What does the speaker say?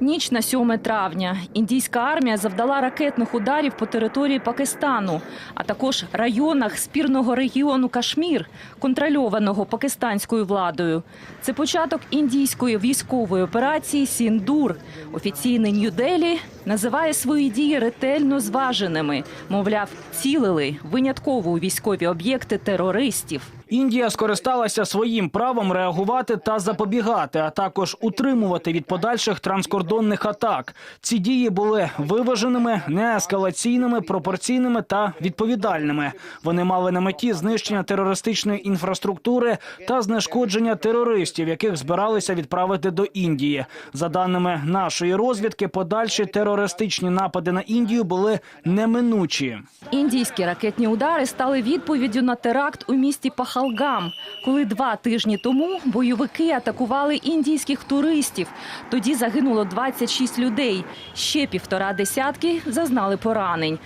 Ніч на 7 травня. Індійська армія завдала ракетних ударів по території Пакистану, а також районах спірного регіону Кашмір, контрольованого пакистанською владою. Це початок індійської військової операції Сіндур. Офіційний Нью-Делі називає свої дії ретельно зваженими. Мовляв, цілили винятково у військові об'єкти терористів. Індія скористалася своїм правом реагувати та запобігати, а також утримувати від подальших транскордонних атак. Ці дії були виваженими, неескалаційними, пропорційними та відповідальними. Вони мали на меті знищення терористичної інфраструктури та знешкодження терористів, яких збиралися відправити до Індії. За даними нашої розвідки, подальші терористичні напади на Індію були неминучі. Індійські ракетні удари стали відповіддю на теракт у місті Пахалгам, коли два тижні тому бойовики атакували індійських туристів. Тоді загинуло 26 людей. Ще півтора десятки зазнали поранень.